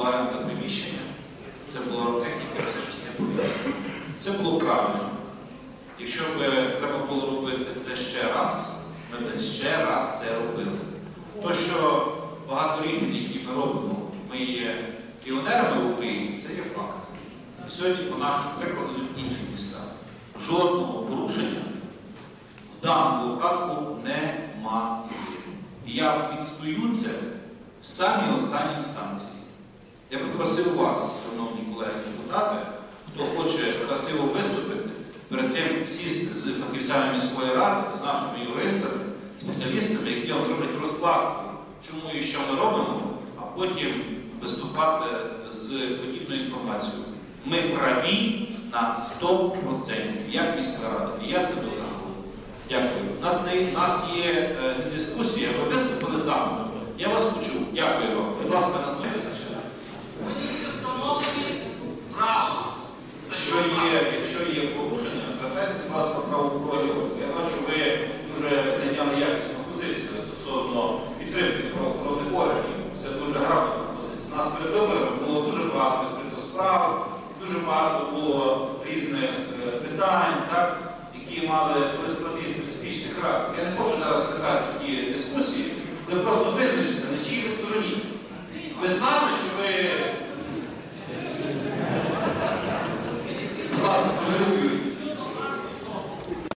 оренда приміщення, це була техніка, щось не пов'язано. Це було правильно. Якщо б треба було робити це ще раз, ми б ще раз це робили. То, що багато рішень, які ми робимо, ми є піонерами в Україні, це є факт. І сьогодні, по нашому прикладу, йдуть інші міста. Жодного порушення в даному випадку немає. І я відстою це в самій останній інстанції. Я би просив вас, шановні колеги-депутати, хто хоче красиво виступити, перед тим сісти з фахівцями міської ради, з нашими юристами, спеціалістами, які вам зроблять розкладку, чому і що ми робимо, а потім виступати з подібною інформацією. Ми праві на 100%, як міська рада. І я це докажу. Дякую. У нас, у нас є е, дискусія, ви виступили за мною. Я вас Скажіть, будь про правоохоронні. Я бачу, ви дуже зайняли якісну позицію стосовно підтримки правоохоронних органів. Це дуже грамотна позиція. Нас перед виборами було дуже багато відкритих справ, дуже багато було різних е, питань, так, які мали складний специфічний характер. Я не хочу зараз питати такі дискусії, ви просто визначитися, на чій ви стороні. Ви з нами чи ви. Власне,